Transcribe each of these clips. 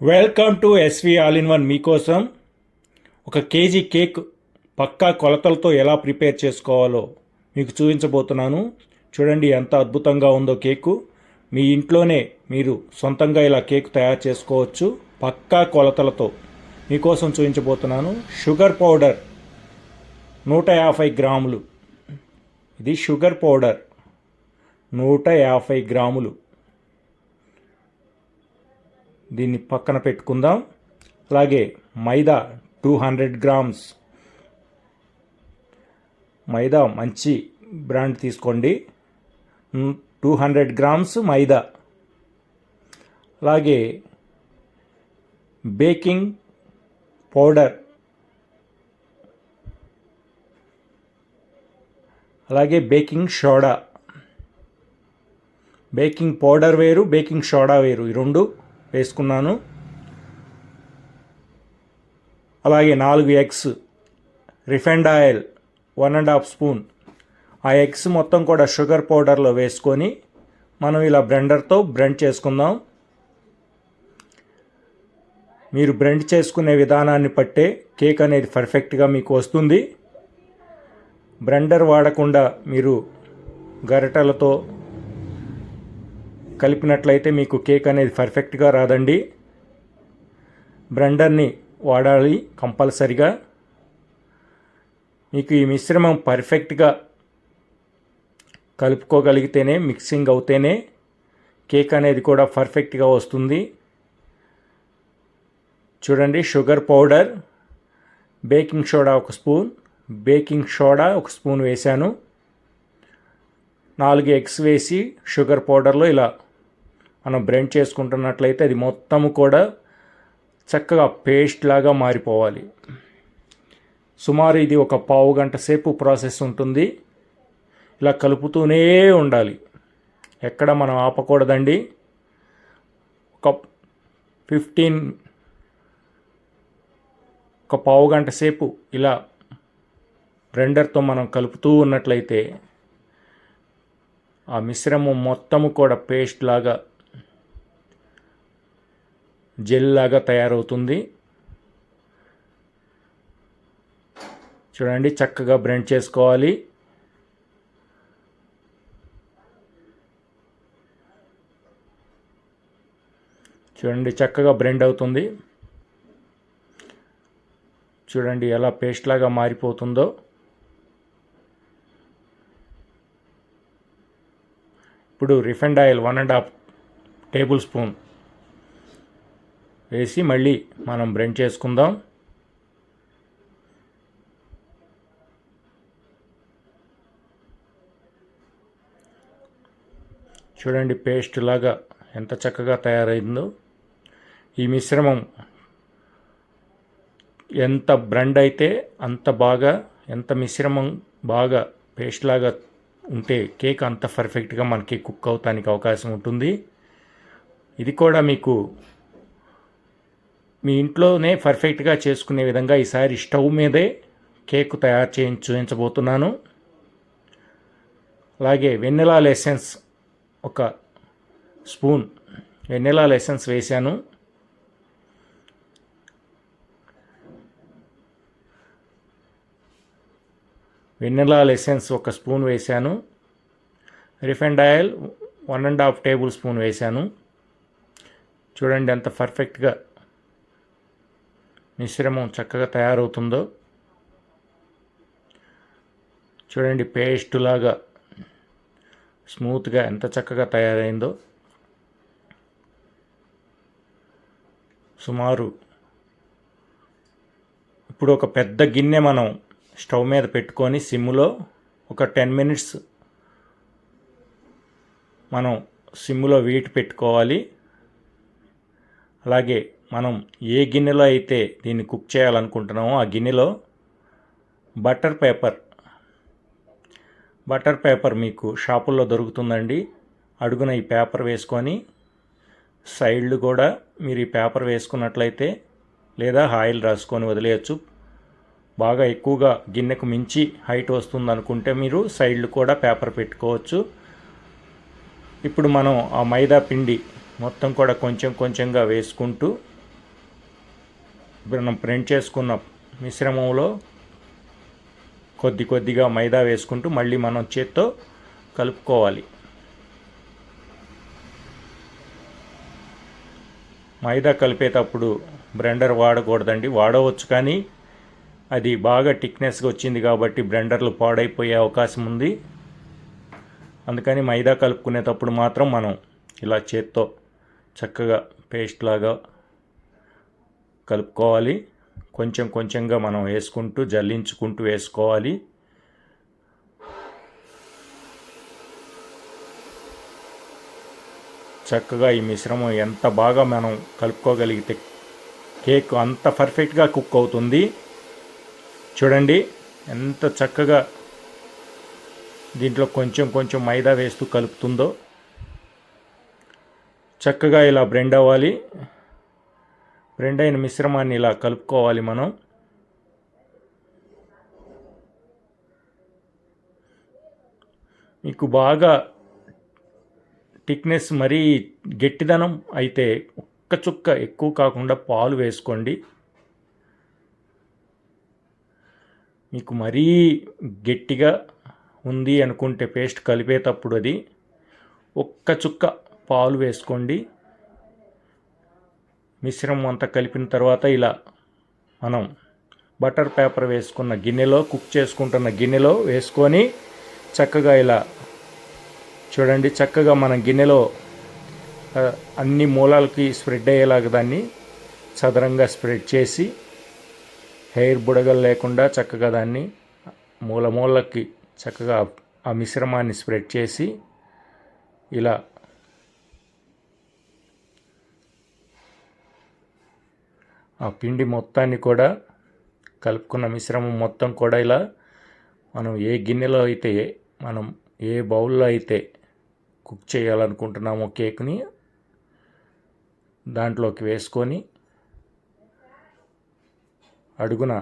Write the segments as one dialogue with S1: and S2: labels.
S1: Welcome to SV all in one మీకోసం ఒక KG cake పక్కా కొలతలతో ఎలా ప్రిపేర్ చేసుకోవాలో మీకు చూపించబోతున్నాను. చూడండి ఎంత అద్భుతంగా ఉందో కేకు. మీ ఇంట్లోనే మీరు సొంతంగా ఇలా కేక్ తయారు చేసుకోవచ్చు. పక్కా కొలతలతో మీకోసం చూపించబోతున్నాను. షుగర్ పౌడర్ నూట యాభై గ్రాములు. ఇది షుగర్ పౌడర్ నూట యాభై గ్రాములు. దీన్ని పక్కన పెట్టుకుందాం. అలాగే మైదా టూ హండ్రెడ్ గ్రామ్స్. మైదా మంచి బ్రాండ్ తీసుకోండి. టూ హండ్రెడ్ గ్రామ్స్ మైదా. అలాగే బేకింగ్ పౌడర్. అలాగే బేకింగ్ సోడా. బేకింగ్ పౌడర్ వేరు బేకింగ్ సోడా వేరు ఈ రెండు. వేసుకున్నాను. అలాగే నాలుగు eggs refined oil one and half spoon. ఆ ఎగ్స్ మొత్తం కూడా షుగర్ పౌడర్లో వేసుకొని మనం ఇలా బ్లెండర్తో బ్రెండ్ చేసుకుందాం. మీరు బ్రెండ్ చేసుకునే విధానాన్ని బట్టే కేక్ అనేది పర్ఫెక్ట్గా మీకు వస్తుంది. బ్రెండర్ వాడకుండా మీరు గరిటెలతో కలిపినట్లయితే మీకు కేక్ అనేది పర్ఫెక్ట్గా రాదండి. బ్లెండర్ని వాడాలి కంపల్సరిగా. మీకు ఈ మిశ్రమం పర్ఫెక్ట్గా కలుపుకోగలిగితేనే మిక్సింగ్ అవుతేనే కేక్ అనేది కూడా పర్ఫెక్ట్గా వస్తుంది. చూడండి షుగర్ పౌడర్ బేకింగ్ సోడా ఒక స్పూన్ బేకింగ్ సోడా ఒక స్పూన్ వేశాను. నాలుగు ఎగ్స్ వేసి షుగర్ పౌడర్లో ఇలా మనం బ్రెండ్ చేసుకుంటున్నట్లయితే అది మొత్తము కూడా చక్కగా పేస్ట్ లాగా మారిపోవాలి. సుమారు ఇది ఒక పావు గంట సేపు ప్రాసెస్ ఉంటుంది. ఇలా కలుపుతూనే ఉండాలి. ఎక్కడ మనం ఆపకూడదండి. ఒక ఫిఫ్టీన్ ఒక పావు గంట సేపు ఇలా బ్లెండర్తో మనం కలుపుతూ ఉన్నట్లయితే ఆ మిశ్రమం మొత్తము కూడా పేస్ట్ లాగా జెల్ లాగా తయారవుతుంది. చూడండి చక్కగా బ్రెండ్ చేసుకోవాలి. చూడండి చక్కగా బ్రెండ్ అవుతుంది. చూడండి ఎలా పేస్ట్ లాగా మారిపోతుందో. ఇప్పుడు refined oil one and half tablespoon. వేసి మళ్ళీ మనం బ్రెండ్ చేసుకుందాం. చూడండి పేస్ట్ లాగా ఎంత చక్కగా తయారైందో. ఈ మిశ్రమం ఎంత బ్రెండ్ అయితే అంత బాగా ఎంత మిశ్రమం బాగా పేస్ట్ లాగా ఉంటే కేక్ అంత పర్ఫెక్ట్గా మనకి కుక్ అవుతానికి అవకాశం ఉంటుంది. ఇది కూడా మీకు మీ ఇంట్లోనే పర్ఫెక్ట్గా చేసుకునే విధంగా ఈసారి స్టవ్ మీదే కేక్ తయారు చేయి చూపించబోతున్నాను అలాగే వెన్నెలా లెసెన్స్ ఒక స్పూన్ వెన్నెలా లెసెన్స్ వేశాను. వెన్నెలా లెసెన్స్ ఒక స్పూన్ వేశాను. Refined oil one and half tablespoon వేశాను. చూడండి ఎంత పర్ఫెక్ట్గా మిశ్రమం చక్కగా తయారవుతుందో? చూడండి పేస్ట్ లాగా స్మూత్గా ఎంత చక్కగా తయారైందో. సుమారు ఇప్పుడు ఒక పెద్ద గిన్నె మనం స్టవ్ మీద పెట్టుకొని సిమ్లో ఒక టెన్ మినిట్స్ మనం సిమ్లో వీటి పెట్టుకోవాలి. అలాగే మనం ఏ గిన్నెలో అయితే దీన్ని కుక్ చేయాలనుకుంటున్నామో ఆ గిన్నెలో బటర్ పేపర్ బటర్ పేపర్ మీకు షాపుల్లో దొరుకుతుందండి. అడుగున ఈ పేపర్ వేసుకొని సైడ్లు కూడా మీరు ఈ పేపర్ వేసుకున్నట్లయితే లేదా ఆయిల్ రాసుకొని వదిలేయచ్చు. బాగా ఎక్కువగా గిన్నెకు మించి హైట్ వస్తుంది అనుకుంటే మీరు సైడ్లు కూడా పేపర్ పెట్టుకోవచ్చు. ఇప్పుడు మనం ఆ మైదా పిండి మొత్తం కూడా కొంచెం కొంచెంగా వేసుకుంటూ మనం ప్రింట్ చేసుకున్న మిశ్రమంలో కొద్ది కొద్దిగా మైదా వేసుకుంటూ మళ్ళీ మనం చేత్తో కలుపుకోవాలి. మైదా కలిపేటప్పుడు బ్లెండర్ వాడకూడదండి. వాడవచ్చు కానీ అది బాగా టిక్నెస్గా వచ్చింది కాబట్టి బ్లెండర్లు పాడైపోయే అవకాశం ఉంది. అందుకని మైదా కలుపుకునేటప్పుడు మాత్రం మనం ఇలా చేత్తో చక్కగా పేస్ట్ లాగా కలుపుకోవాలి. కొంచెం కొంచెంగా మనం వేసుకుంటూ జల్లించుకుంటూ వేసుకోవాలి. చక్కగా ఈ మిశ్రమం ఎంత బాగా మనం కలుపుకోగలిగితే కేక్ అంత పర్ఫెక్ట్గా కుక్ అవుతుంది. చూడండి ఎంత చక్కగా దీంట్లో కొంచెం కొంచెం మైదా వేస్తూ కలుపుతుందో. చక్కగా ఇలా బ్రెండ్ అవ్వాలి. రెండైన అయిన మిశ్రమాన్ని ఇలా కలుపుకోవాలి మనం. మీకు బాగా థిక్నెస్ మరీ గట్టిదనం అయితే ఒక్క చుక్క ఎక్కువ కాకుండా పాలు వేసుకోండి. మీకు మరీ గట్టిగా ఉంది అనుకుంటే పేస్ట్ కలిపేటప్పుడు అది ఒక్క చుక్క పాలు వేసుకోండి. మిశ్రమం అంతా కలిపిన తర్వాత ఇలా మనం బటర్ పేపర్ వేసుకున్న గిన్నెలో కుక్ చేసుకుంటున్న గిన్నెలో వేసుకొని చక్కగా ఇలా చూడండి చక్కగా మనం గిన్నెలో అన్ని మూలాలకి స్ప్రెడ్ అయ్యేలాగా దాన్ని చదరంగా స్ప్రెడ్ చేసి హెయిర్ బుడగలు లేకుండా చక్కగా దాన్ని మూల మూలకి చక్కగా ఆ మిశ్రమాన్ని స్ప్రెడ్ చేసి ఇలా ఆ పిండి మొత్తాన్ని కూడా కలుపుకున్న మిశ్రమం మొత్తం కూడా ఇలా మనం ఏ గిన్నెలో అయితే మనం ఏ బౌల్లో అయితే కుక్ చేయాలనుకుంటున్నామో కేక్ని దాంట్లోకి వేసుకొని అడుగున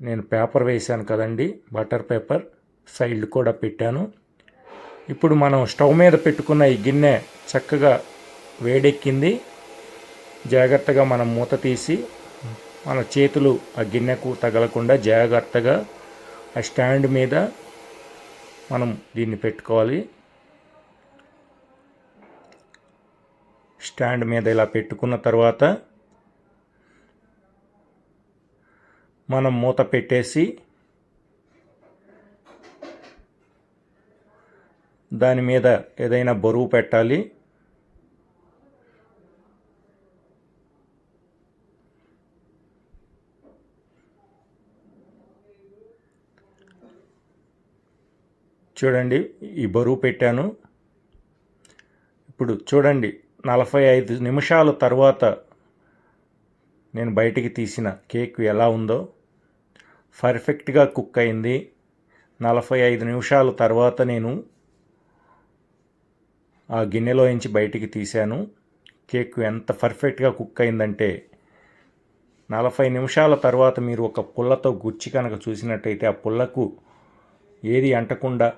S1: నేను పేపర్ వేశాను కదండి బటర్ పేపర్ సైడ్ కూడా పెట్టాను. ఇప్పుడు మనం స్టవ్ మీద పెట్టుకున్న ఈ గిన్నె చక్కగా వేడెక్కింది. జాగ్రత్తగా మనం మూత తీసి మన చేతులు ఆ గిన్నెకు తగలకుండా జాగ్రత్తగా ఆ స్టాండ్ మీద మనం దీన్ని పెట్టుకోవాలి. స్టాండ్ మీద ఇలా పెట్టుకున్న తర్వాత మనం మూత పెట్టేసి దాని మీద ఏదైనా బరువు పెట్టాలి. చూడండి ఈ బరువు పెట్టాను. ఇప్పుడు చూడండి నలభై ఐదు నిమిషాల తర్వాత నేను బయటికి తీసిన కేక్ ఎలా ఉందో. పర్ఫెక్ట్గా కుక్ అయింది. నలభై ఐదు నిమిషాల తర్వాత నేను ఆ గిన్నెలో నుంచి బయటికి తీశాను. కేక్ ఎంత పర్ఫెక్ట్గా కుక్ అయిందంటే నలభై నిమిషాల తర్వాత మీరు ఒక పుల్లతో గుచ్చి కనుక చూసినట్టయితే ఆ పుల్లకు ఏది అంటకుండా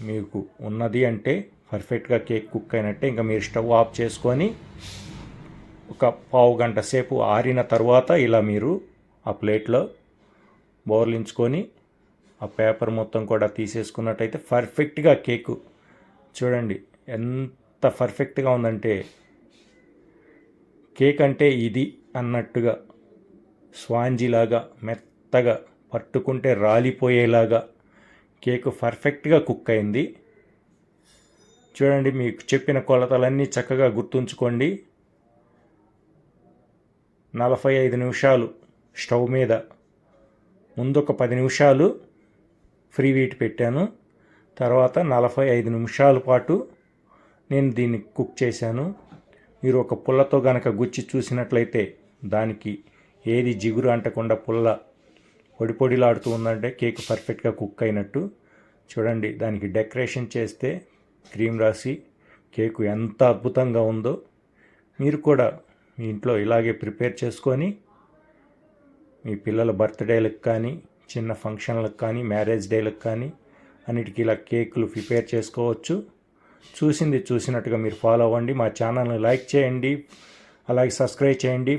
S1: మీకు ఉన్నది అంటే పర్ఫెక్ట్గా కేక్ కుక్ అయినట్టే ఇంకా మీరు స్టవ్ ఆఫ్ చేసుకొని ఒక పావు గంట సేపు ఆరిన తర్వాత ఇలా మీరు ఆ ప్లేట్లో బోర్లించుకొని ఆ పేపర్ మొత్తం కూడా తీసేసుకున్నట్టయితే పర్ఫెక్ట్గా కేకు చూడండి ఎంత పర్ఫెక్ట్గా ఉందంటే కేక్ అంటే ఇది అన్నట్టుగా స్వాంజీలాగా మెత్తగా పట్టుకుంటే రాలిపోయేలాగా కేక్ పర్ఫెక్ట్గా కుక్ అయింది చూడండి మీకు చెప్పిన కొలతలన్నీ చక్కగా గుర్తుంచుకోండి. నలభై ఐదు నిమిషాలు స్టవ్ మీద. ముందు ఒక పది నిమిషాలు ఫ్రీ వీట్ పెట్టాను. తర్వాత నలభై ఐదు నిమిషాల పాటు నేను దీన్ని కుక్ చేశాను. మీరు ఒక పుల్లతో గనక గుచ్చి చూసినట్లయితే దానికి ఏది జిగురు అంటకుండా పుల్ల పొడి పొడిలాడుతూ ఉందంటే కేక్ పర్ఫెక్ట్గా కుక్ అయినట్టు. చూడండి దానికి డెకరేషన్ చేస్తే క్రీమ్ రాసి కేకు ఎంత అద్భుతంగా ఉందో మీరు కూడా మీ ఇంట్లో ఇలాగే ప్రిపేర్ చేసుకొని మీ పిల్లల బర్త్డేలకు కానీ చిన్న ఫంక్షన్లకు కానీ మ్యారేజ్ డేలకు కానీ అన్నిటికీ ఇలా కేకులు ప్రిపేర్ చేసుకోవచ్చు. చూసింది చూసినట్టుగా మీరు ఫాలో అవ్వండి. మా ఛానల్ని లైక్ చేయండి. అలాగే సబ్స్క్రైబ్ చేయండి.